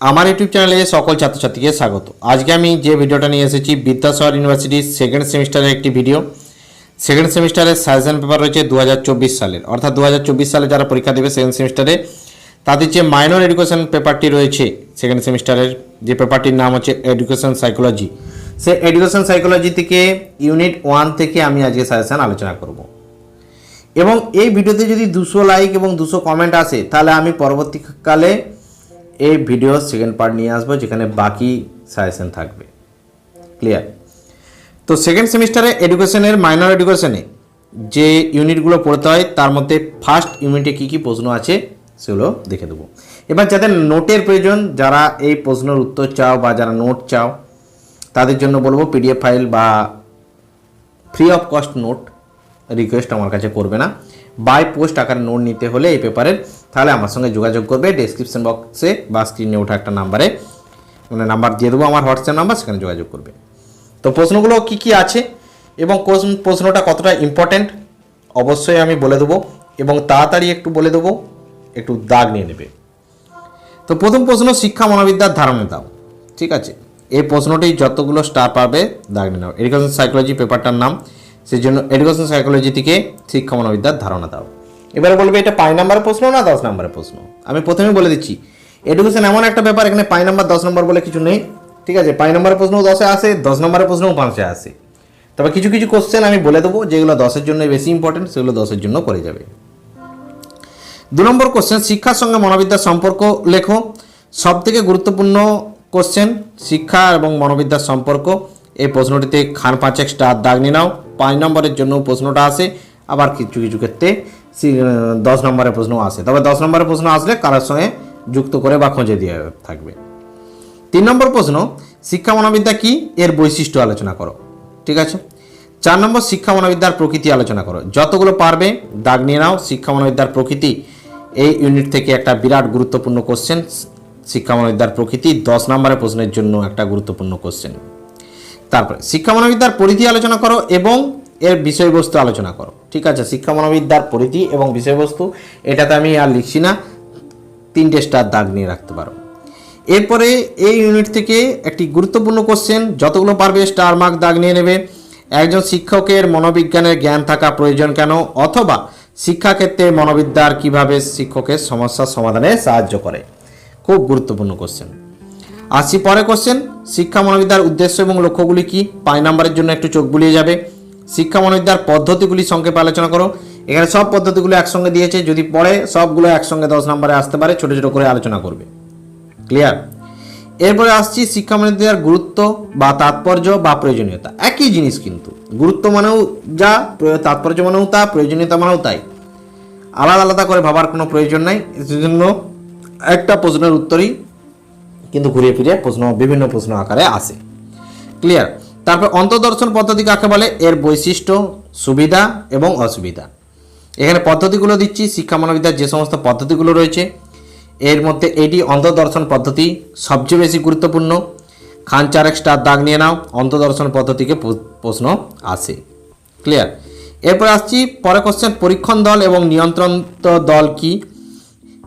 আমার ইউটিউব চ্যানেলে সকল ছাত্রছাত্রীকে স্বাগত। আজকে আমি যে ভিডিওটা নিয়ে এসেছি, বিদ্যাসাগর ইউনিভার্সিটির সেকেন্ড সেমিস্টারের একটি ভিডিও সেকেন্ড সেমিস্টারের সাজেশন পেপার রয়েছে দু হাজার চব্বিশ সালের। অর্থাৎ দু হাজার চব্বিশ সালে যারা পরীক্ষা দেবে সেকেন্ড সেমিস্টারে তাদের যে মাইনর এডুকেশন পেপারটি রয়েছে সেকেন্ড সেমিস্টারের যে পেপারটির নাম হচ্ছে এডুকেশন সাইকোলজি সে এডুকেশন সাইকোলজি থেকে ইউনিট ওয়ান থেকে আমি আজকে সাজেশন আলোচনা করব। এবং এই ভিডিওতে যদি দুশো লাইক এবং দুশো কমেন্ট আসে, তাহলে আমি পরবর্তীকালে এই ভিডিও সেকেন্ড পার্ট নিয়ে আসব, যেখানে বাকি সাজেশন থাকবে। ক্লিয়ার তো সেকেন্ড সেমিস্টারে এডুকেশনের মাইনর এডুকেশনে যে ইউনিটগুলো পড়তে হয়, তার মধ্যে ফার্স্ট ইউনিটে কী কী প্রশ্ন আছে, সেগুলো দেখে দেবো। এবার যাদের নোটের প্রয়োজন, যারা এই প্রশ্নের উত্তর চাও বা যারা নোট চাও, তাদের জন্য বলব পিডিএফ ফাইল বা free of cost note request আমার কাছে করবে না। বাই পোস্ট আকারে নোট নিতে হলে এই পেপারের তাহলে আমার সঙ্গে যোগাযোগ করবে ডেসক্রিপশন বক্সে বা স্ক্রিনে ওঠা একটা নাম্বারে মানে নাম্বার দিয়ে দেবো আমার হোয়াটসঅ্যাপ নাম্বার সেখানে যোগাযোগ করবে। তো প্রশ্নগুলো কি কি আছে এবং কোন- প্রশ্নটা কতটা ইম্পর্ট্যান্ট অবশ্যই আমি বলে দেবো এবং তাড়াতাড়ি একটু বলে দেবো, একটু দাগ নিয়ে নেবে। তো প্রথম প্রশ্ন, শিক্ষা মনোবিদ্যার ধারণা দাও। ঠিক আছে? এই প্রশ্নটি যতগুলো স্টার পাবে, দাগ নিয়ে নাও। এডুকেশন সাইকোলজি পেপারটার নাম। সেই জন্য এডুকেশন সাইকোলজি থেকে শিক্ষা মনোবিদ্যার ধারণা দাও। এবারে বলবে এটা পাঁচ নম্বরের প্রশ্ন না দশ নাম্বারের প্রশ্ন? আমি প্রথমেই বলে দিচ্ছি, এডুকেশন এমন একটা ব্যাপার, এখানে পাঁচ নাম্বার, দশ নম্বর বলে কিছু নেই। ঠিক আছে, পাঁচ নম্বরের প্রশ্নও দশে আসে, দশ নম্বরের প্রশ্নও পাঁচে আসে। তবে কিছু কিছু কোশ্চেন আমি বলে দেবো, যেগুলো দশের জন্য বেশি ইম্পর্টেন্ট সেগুলো দশের জন্য করে যাবে। দু নম্বর কোশ্চেন শিক্ষার সঙ্গে মনোবিদ্যার সম্পর্ক লেখো। সব থেকে গুরুত্বপূর্ণ কোশ্চেন শিক্ষা এবং মনোবিদ্যার সম্পর্ক। এই প্রশ্নটিতে খান পাঁচেক স্টার দাগ নিয়ে নাও। পাঁচ নম্বরের জন্য প্রশ্নটা আসে, আবার কিছু কিছু ক্ষেত্রে দশ নম্বরের প্রশ্ন আসে। তবে দশ নম্বরের প্রশ্ন আসলে কারোর সঙ্গে যুক্ত করে বা খোঁজে দিয়ে থাকবে। তিন নম্বর প্রশ্ন, শিক্ষা মনোবিদ্যা কি? এর বৈশিষ্ট্য আলোচনা করো। ঠিক আছে? চার নম্বর, শিক্ষা মনোবিদ্যার প্রকৃতি আলোচনা করো। যতগুলো পারবে, দাগ নিয়ে নাও। শিক্ষা মনোবিদ্যার প্রকৃতি, এই ইউনিট থেকে একটা বিরাট গুরুত্বপূর্ণ কোশ্চেন শিক্ষা মনোবিদ্যার প্রকৃতি, দশ নম্বরের প্রশ্নের জন্য একটা গুরুত্বপূর্ণ কোশ্চেন তারপরে শিক্ষা মনোবিদ্যার পরিধি আলোচনা করো এবং এর বিষয়বস্তু আলোচনা করো। ঠিক আছে? শিক্ষা মনোবিদ্যার পরিধি এবং বিষয়বস্তু, এটাতে আমি আর লিখছি না। তিনটে স্টার দাগ নিয়ে রাখতে পারো। এরপরে এই ইউনিট থেকে একটি গুরুত্বপূর্ণ কোশ্চেন যতগুলো পারবে স্টার মার্ক দাগ নিয়ে নেবে। একজন শিক্ষকের মনোবিজ্ঞানের জ্ঞান থাকা প্রয়োজন কেন? অথবা শিক্ষাক্ষেত্রে মনোবিদ্যার কীভাবে শিক্ষকের সমস্যার সমাধানে সাহায্য করে? খুব গুরুত্বপূর্ণ কোশ্চেন আসছি পরে কোশ্চেন শিক্ষা মনোবিদ্যার উদ্দেশ্য এবং লক্ষ্যগুলি কি? পাঁচ নম্বরের জন্য একটু চোখ বুলিয়ে যাবে। শিক্ষা মনোবিদ্যার পদ্ধতিগুলি সংক্ষেপে আলোচনা করো। এখানে সব পদ্ধতিগুলো একসঙ্গে দিয়েছে। যদি পড়ে, সবগুলো একসঙ্গে দশ নম্বরে আসতে পারে, ছোটো ছোটো করে আলোচনা করবে। ক্লিয়ার এরপরে আসছি শিক্ষা মনোবিদ্যার গুরুত্ব বা তাৎপর্য বা প্রয়োজনীয়তা। একই জিনিস কিন্তু। গুরুত্ব মানেও যা তাৎপর্য মানেও তা, প্রয়োজনীয়তা মানেও তাই। আলাদা আলাদা করে ভাবার কোনো প্রয়োজন নাই। সেজন্য একটা প্রশ্নের উত্তরই কিন্তু ঘুরিয়ে ফিরে প্রশ্ন, বিভিন্ন প্রশ্ন আকারে আসে। ক্লিয়ার তারপর অন্তর্দর্শন পদ্ধতি কাকে বলে? এর বৈশিষ্ট্য, সুবিধা এবং অসুবিধা। এখানে পদ্ধতিগুলো দিচ্ছি শিক্ষা মনোবিদ্যার যে সমস্ত পদ্ধতিগুলো রয়েছে। এর মধ্যে এটি অন্তর্দর্শন পদ্ধতি সবচেয়ে বেশি গুরুত্বপূর্ণ। খান চারেক স্টার দাগ নিয়ে নাও অন্তদর্শন পদ্ধতিকে প্রশ্ন আসে। ক্লিয়ার এরপর আসছি পরে কোশ্চেন পরীক্ষণ দল এবং নিয়ন্ত্রণ দল কি?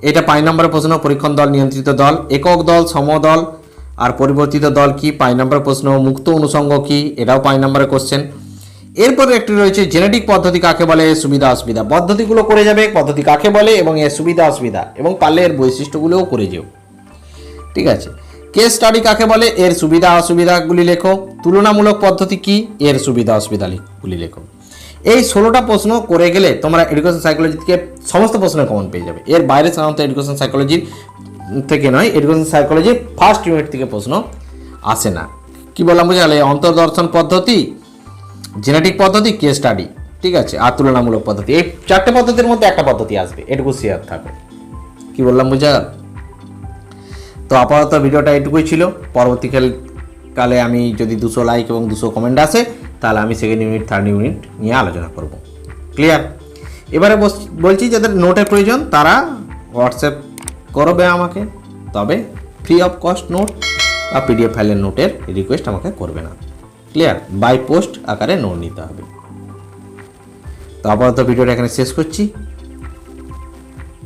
এটা পাঁচ নম্বরের প্রশ্ন, পরীক্ষণ দল, নিয়ন্ত্রিত দল, একক দল, সমদল, আর পরিবর্তিত দল কি পাঁচ নম্বরের প্রশ্ন, মুক্ত অনুষঙ্গ কি এটাও পাঁচ নম্বরের কোশ্চেন এরপরে একটি রয়েছে জেনেটিক পদ্ধতি কাকে বলে, সুবিধা, অসুবিধা। পদ্ধতিগুলো করে যাবে, পদ্ধতি কাকে বলে, এবং এর সুবিধা, অসুবিধা, এবং পারলে এর বৈশিষ্ট্যগুলোও করে যেও। ঠিক আছে? কেস স্টাডি কাকে বলে, এর সুবিধা, অসুবিধাগুলি লেখো। তুলনামূলক পদ্ধতি কি, এর সুবিধা, অসুবিধাগুলি লেখো। এই ষোলোটা প্রশ্ন করে গেলে তোমরা এডুকেশন সাইকোলজি থেকে সমস্ত প্রশ্নের কমন পেয়ে যাবে। এর বাইরে সাধারণত এডুকেশন সাইকোলজির থেকে নয় এডুকেশন সাইকোলজির ফার্স্ট ইউনিট থেকে প্রশ্ন আসে না। কি বললাম বুঝালে? অন্তর্দর্শন পদ্ধতি জেনেটিক পদ্ধতি কেস স্টাডি ঠিক আছে? আর তুলনামূলক পদ্ধতি। এই চারটে পদ্ধতির মধ্যে একটা পদ্ধতি আসবে, এটুকু শেয়ার থাকবে। কি বললাম বুঝা তো আপাতত ভিডিওটা এটুকুই ছিল। পরবর্তীকাল কালে আমি যদি দুশো লাইক এবং দুশো কমেন্ট আসে তাহলে আমি সেকেন্ড ইউনিট থার্ড ইউনিট নিয়ে আলোচনা করব। ক্লিয়ার এবারে বলছি যাদের নোটের প্রয়োজন, তারা হোয়াটসঅ্যাপ করবে আমাকে। তবে ফ্রি অফ কস্ট নোট বা পিডিএফ ফাইলের নোটের রিকোয়েস্ট আমাকে করবে না। ক্লিয়ার বাই পোস্ট আকারে নোট নিতে হবে। তো আপাতত ভিডিওটা এখানে শেষ করছি।